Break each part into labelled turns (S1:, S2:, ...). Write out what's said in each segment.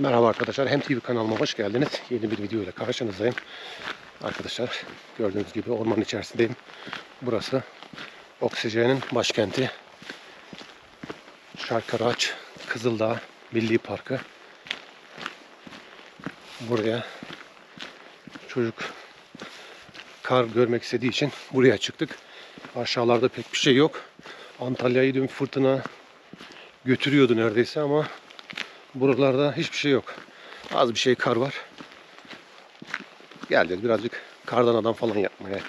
S1: Merhaba arkadaşlar. Hem TV kanalıma hoş geldiniz. Yeni bir video ile karşınızdayım. Arkadaşlar gördüğünüz gibi ormanın içerisindeyim. Burası oksijenin başkenti. Şarkıraç Kızıldağ Milli Parkı. Buraya çocuk kar görmek istediği için buraya çıktık. Aşağılarda pek bir şey yok. Antalya'yı dün fırtına götürüyordu neredeyse ama Buralarda hiçbir şey yok. Az bir şey kar var. Geleceğiz birazcık kardan adam falan yapmaya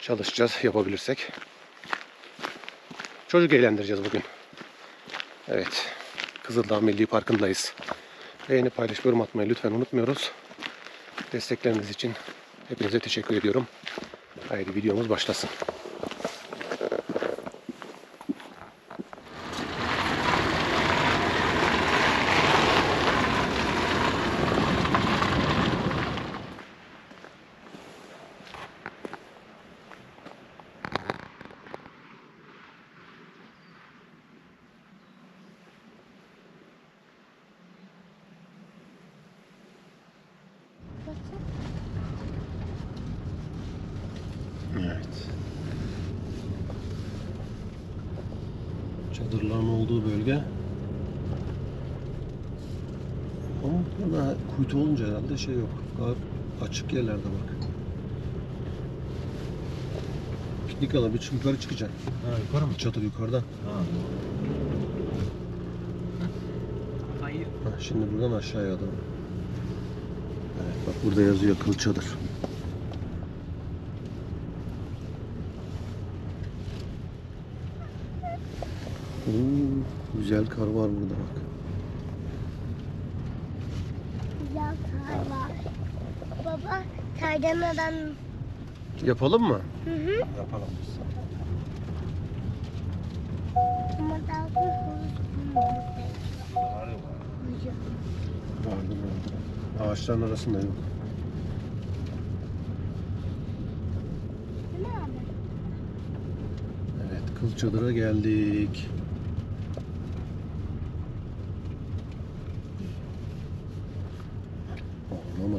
S1: çalışacağız yapabilirsek. Çocuk eğlendireceğiz bugün. Evet. Kızıldağ Milli Parkı'ndayız. Beğeni paylaş yorum atmayı lütfen unutmuyoruz. Destekleriniz için hepinize teşekkür ediyorum. Haydi videomuz başlasın. Evet. Çadırların olduğu bölge. Ama burada kuytu olunca herhalde şey yok. Daha açık yerlerde bak. Piknik alanı bir yukarı çıkacaksın.
S2: Ha yukarı mı?
S1: Çadır yukarıdan.
S2: Ha. Hayır.
S1: Ha, şimdi buradan aşağıya doğru. Evet bak burada yazıyor kıl çadır. Oo, güzel kar var burada bak.
S3: Güzel kar var. Baba terlemeden
S1: Yapalım mı?
S3: hı hı.
S2: Yapalım biz.
S3: Ama daha hızlı.
S2: Var yok.
S1: Vardır vardır. Ağaçların arasında yok. Evet kıl çadıra geldik.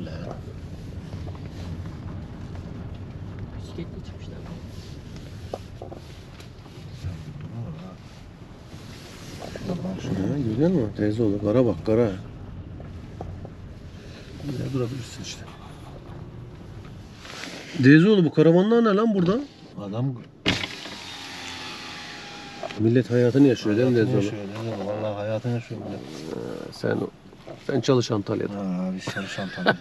S1: Mı lan?
S4: Bisikletle çıkmışlar.
S1: Şuraya görüyor musun? Teyze oğlu. Kara bak kara. Güzel durabilirsin işte. Dezoğlu bu karavanlar ne lan burada?
S2: Adam
S1: Millet hayatını yaşıyor değil mi
S2: hayatını
S1: Dezoğlu?
S2: yaşıyor. değil mi? Vallahi hayatını yaşıyor millet.
S1: Sen sen çalış Antalya'da.
S2: Ha biz çalışan tabii.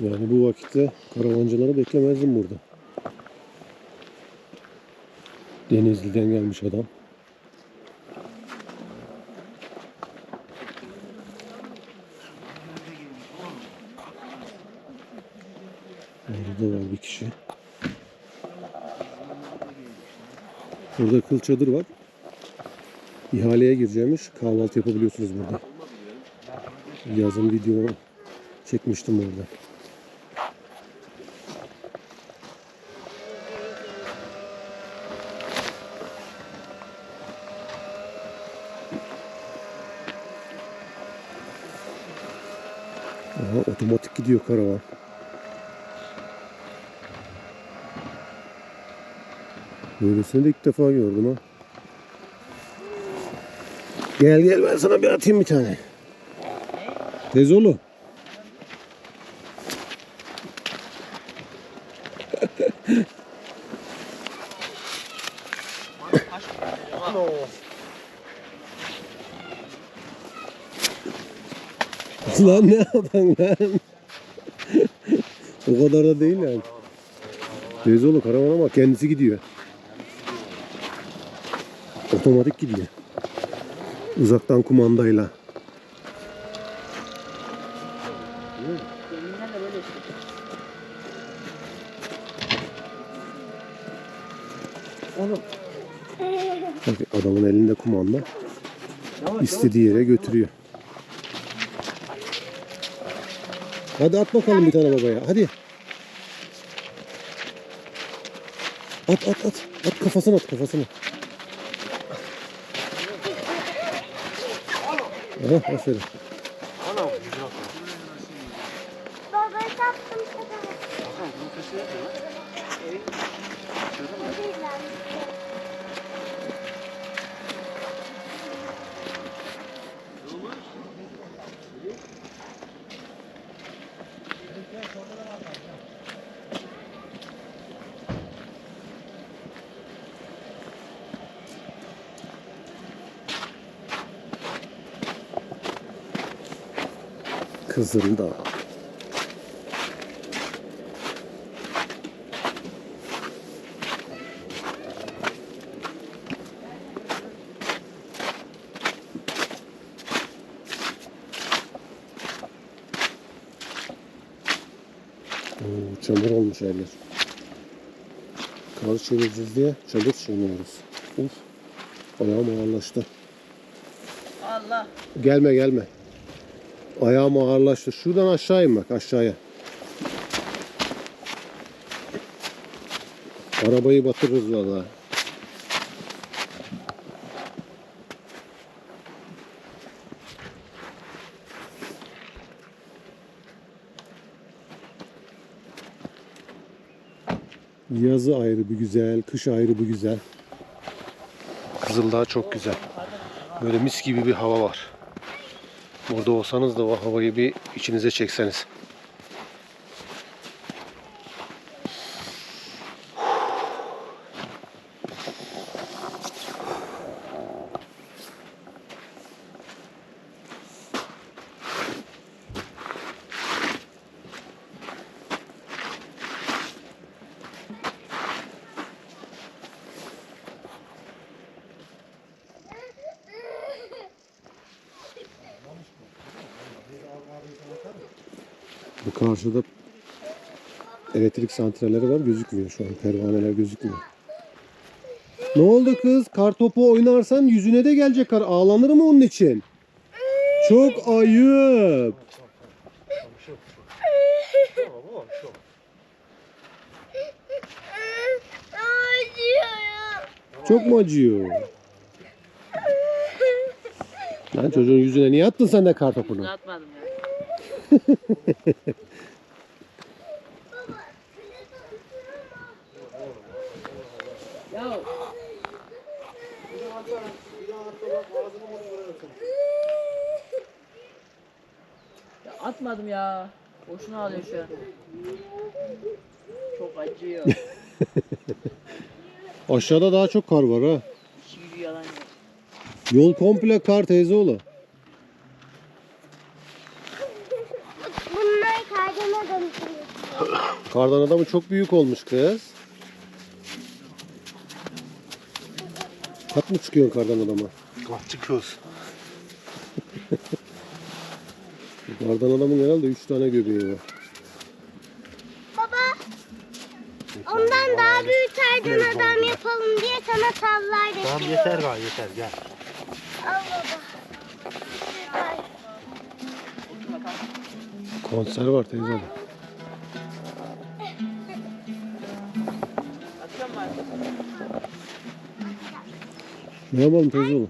S1: Yani bu vakitte karavancıları beklemezdim burada. Denizli'den gelmiş adam. Burada var bir kişi. Burada kıl çadır var. İhaleye gireceğimiş. Kahvaltı yapabiliyorsunuz burada. Yazın video çekmiştim orada. Aha, otomatik gidiyor karavan. Böylesini de ilk defa gördüm ha. Gel gel ben sana bir atayım bir tane. Tez oğlu. lan ne yapan lan? o kadar da değil yani. Teyze oğlu karavana bak kendisi gidiyor. Otomatik gidiyor. Uzaktan kumandayla. Bak adamın elinde kumanda. İstediği yere götürüyor. Hadi at bakalım bir tane babaya. Hadi. At at at. At kafasına at kafasına. Aha, aferin. Kızıldağ. Oo, çamur olmuş yerler. Kar çevireceğiz diye çadır çiğniyoruz. Uf. Ayağım ağırlaştı.
S4: Allah.
S1: Gelme gelme. Ayağım ağırlaştı. Şuradan aşağı in bak aşağıya. Arabayı batırırız valla. Yazı ayrı bir güzel, kış ayrı bir güzel. Kızıldağ çok güzel. Böyle mis gibi bir hava var. Burada olsanız da o havayı bir içinize çekseniz. Karşıda elektrik santralleri var gözükmüyor şu an. Pervaneler gözükmüyor. Ne oldu kız? Kar topu oynarsan yüzüne de gelecek kar. Ağlanır mı onun için? Çok ayıp. Çok mu acıyor? Lan çocuğun yüzüne niye attın sen de kar topunu?
S4: Atmadım ya. Ya. Ya atmadım ya. Boşuna alıyor şu an. Çok acıyor.
S1: Aşağıda daha çok kar var ha.
S4: Şimdi yalan yok.
S1: Yol komple kar teyzeoğlu.
S3: Bunlar
S1: Kardan adamı çok büyük olmuş kız. Kat mı çıkıyorsun kardan adama?
S2: Kalk çıkıyoruz.
S1: Kardan adamın herhalde 3 tane göbeği var.
S3: Baba. Ondan daha büyük kaydın adam yapalım diye sana tavlar
S2: Tamam yeter galiba yeter gel.
S3: Al baba.
S1: Konser var
S4: mı artık?
S1: Ne yapalım teyzeoğlu?
S3: Ba-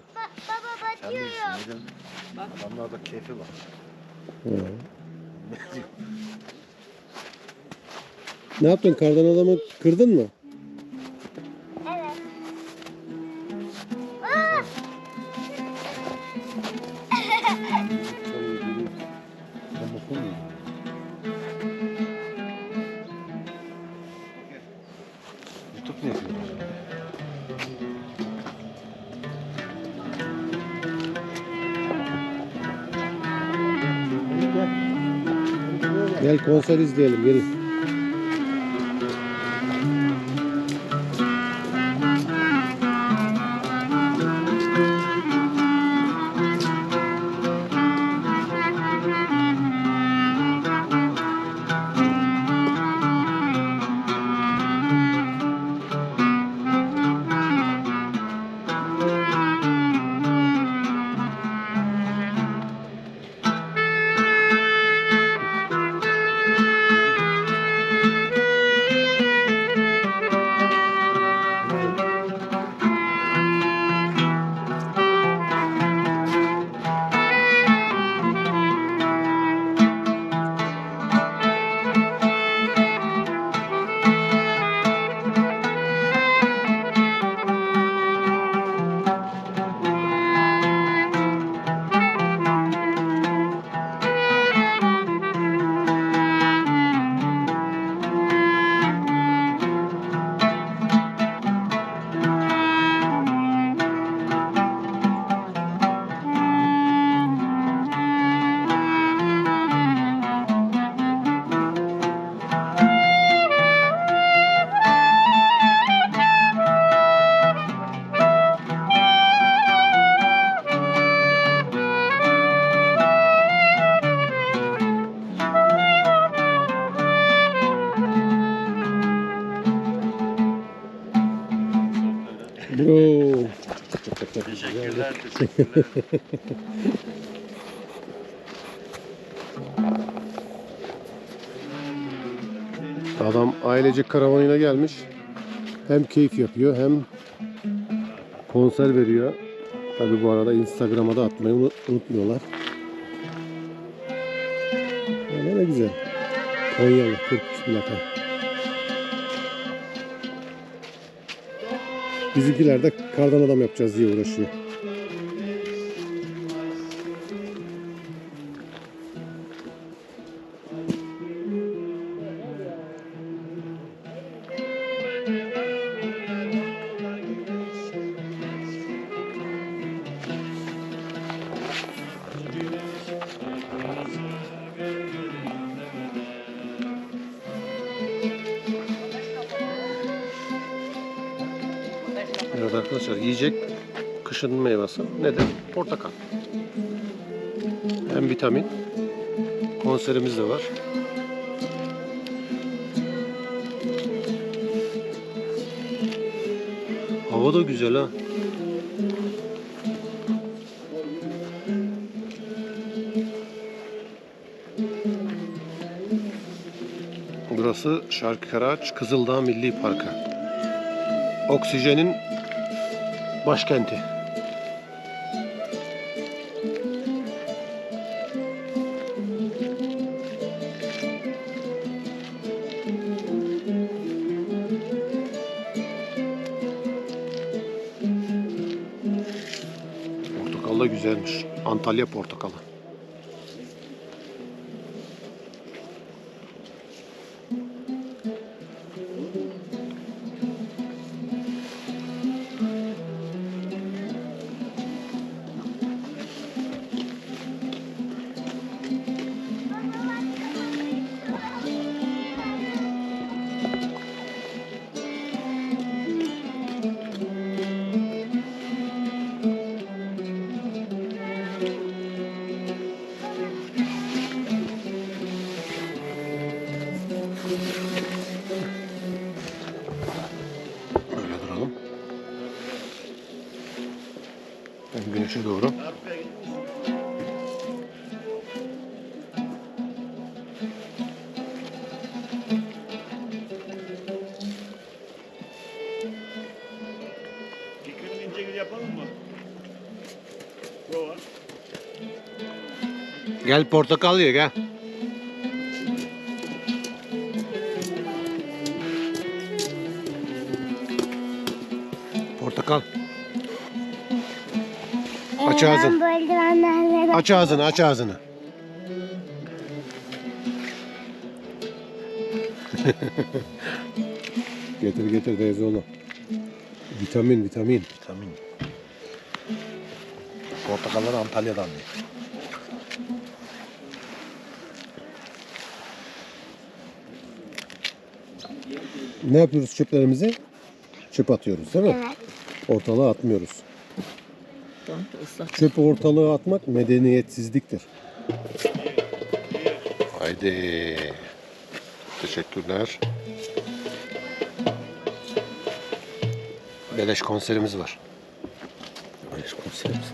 S3: baba batıyorum.
S2: Adamlarda keyfi var.
S1: Ne yaptın? Kardan adamı kırdın mı? Konser izleyelim gelin.
S2: Teşekkürler, teşekkürler.
S1: Adam ailecek karavanıyla gelmiş. Hem keyif yapıyor hem konser veriyor. Tabi bu arada Instagram'a da atmayı unut- unutmuyorlar. Öyle ne güzel. Konyalı 43 plaka. Bizimkiler de kardan adam yapacağız diye uğraşıyor. Kışın meyvesi nedir? Portakal. Hem vitamin. Konserimiz de var. Hava da güzel ha. Burası Şarkıkaraç Kızıldağ Milli Parkı. Oksijenin başkenti. Antalya portakalı. Hem güneşe doğru. Gel portakal ye gel.
S3: Eldivenlerle
S1: Aç ağzını, aç ağzını. getir getir teyze onu. Vitamin, vitamin.
S2: Vitamin. Portakallar Antalya'dan değil.
S1: Ne yapıyoruz çöplerimizi? Çöp atıyoruz değil mi?
S3: Evet.
S1: Ortalığa atmıyoruz.
S4: Tamam, ıslak.
S1: Çöpü ortalığa atmak medeniyetsizliktir. Haydi. Teşekkürler. Beleş konserimiz var.
S2: Barış konserimiz.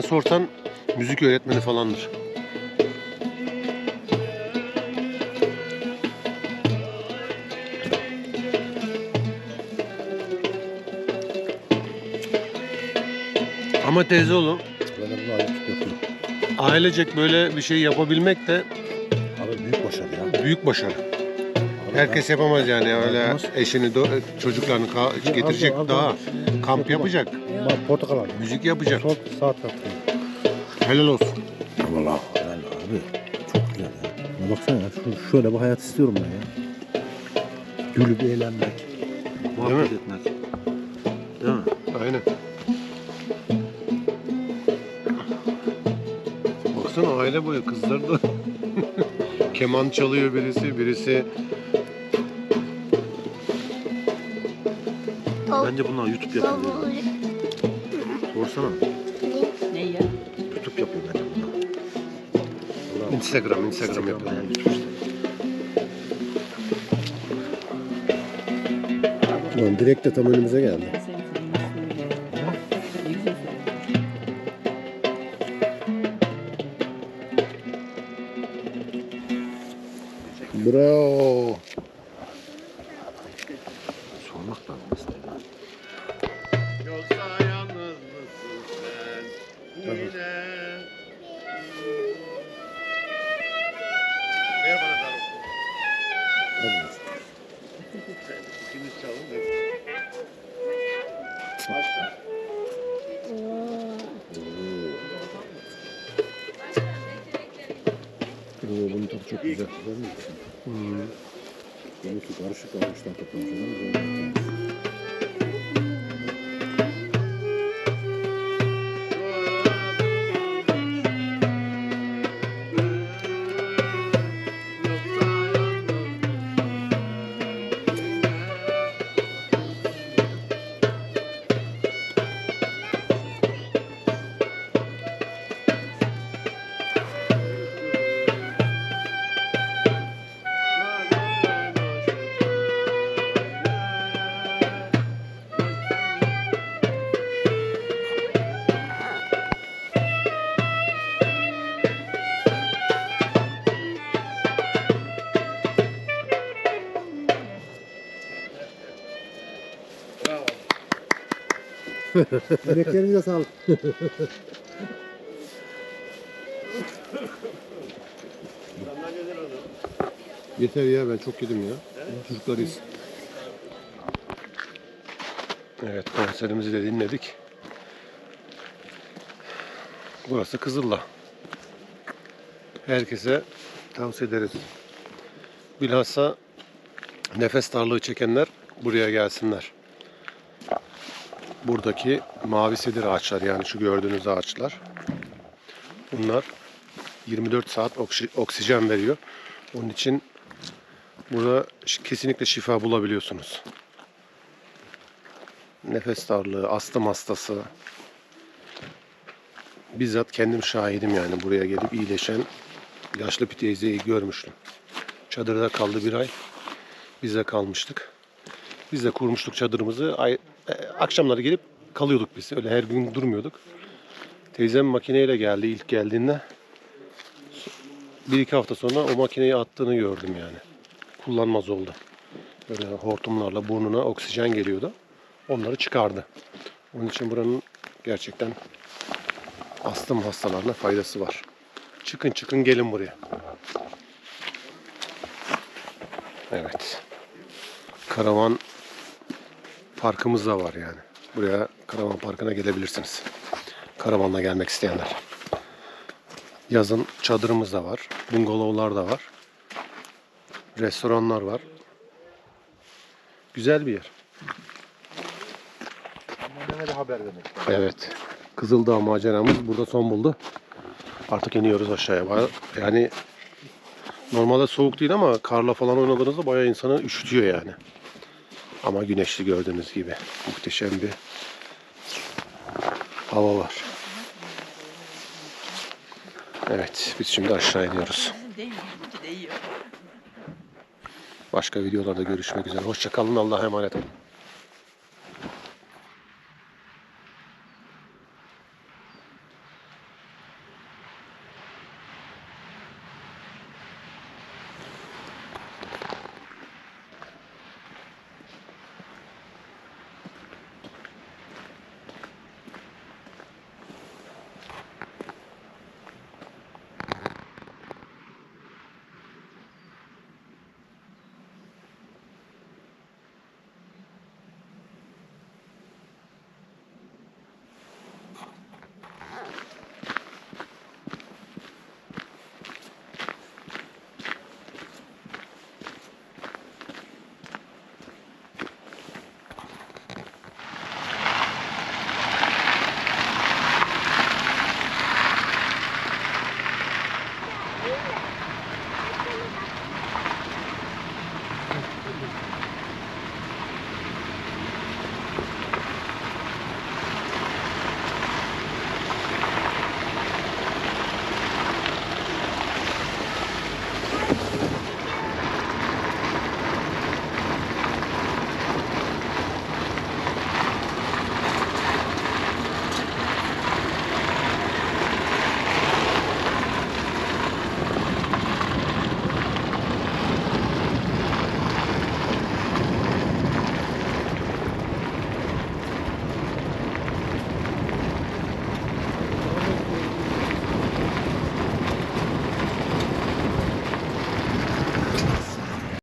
S1: Muhtemelen sorsan müzik öğretmeni falandır. Ama teyze oğlum ailecek böyle bir şey yapabilmek de
S2: Abi büyük başarı ya.
S1: büyük başarı.
S2: Abi
S1: Herkes yapamaz yani öyle eşini do- çocuklarını ka- getirecek
S2: Az- az-
S1: daha kamp yapacak
S2: Bak portakal abi.
S1: müzik yapacak
S2: Çok saat yaptım.
S1: helal olsun.
S2: Valla helal abi. Çok güzel ya. Ya baksana ya. Şu, şöyle bir hayat istiyorum ben ya. Gülüp eğlenmek. Muhabbet etmek. Değil mi?
S1: Aynen. Baksana aile boyu kızlar da keman çalıyor birisi, birisi
S2: Bence bunlar YouTube yapıyor. Sorsana.
S4: Ne ya?
S2: YouTube yapıyor bence bunlar.
S1: Instagram, Instagram yapıyor.
S2: yani YouTube işte.
S1: Lan direkt de tam önümüze geldi. Bravo.
S2: Güzel.
S1: Hmm.
S2: Su karışık avuçtan toplamış. Emeklerinize sağlık.
S1: Yeter ya ben çok yedim ya. Çocuklarıyız. Evet konserimizi de dinledik. Burası Kızıl'la. Herkese tavsiye ederiz. Bilhassa nefes darlığı çekenler buraya gelsinler. Buradaki mavi sedir ağaçlar yani şu gördüğünüz ağaçlar. Bunlar 24 saat oksi- oksijen veriyor. Onun için burada kesinlikle şifa bulabiliyorsunuz. Nefes darlığı, astım hastası. Bizzat kendim şahidim yani buraya gelip iyileşen yaşlı bir teyzeyi görmüştüm. Çadırda kaldı bir ay. Biz de kalmıştık. Biz de kurmuştuk çadırımızı. Akşamları gelip kalıyorduk biz. Öyle her gün durmuyorduk. Teyzem makineyle geldi ilk geldiğinde. Bir iki hafta sonra o makineyi attığını gördüm yani. Kullanmaz oldu. Böyle hortumlarla burnuna oksijen geliyordu. Onları çıkardı. Onun için buranın gerçekten astım hastalarına faydası var. Çıkın çıkın gelin buraya. Evet. Karavan parkımız da var yani. Buraya karavan parkına gelebilirsiniz. Karavanla gelmek isteyenler. Yazın çadırımız da var. Bungalovlar da var. Restoranlar var. Güzel bir yer.
S2: Haber.
S1: Evet. Kızıldağ maceramız burada son buldu. Artık iniyoruz aşağıya. Yani normalde soğuk değil ama karla falan oynadığınızda bayağı insanı üşütüyor yani. Ama güneşli gördüğünüz gibi. Muhteşem bir hava var. Evet, biz şimdi aşağı iniyoruz. Başka videolarda görüşmek üzere. Hoşçakalın. Allah'a emanet olun.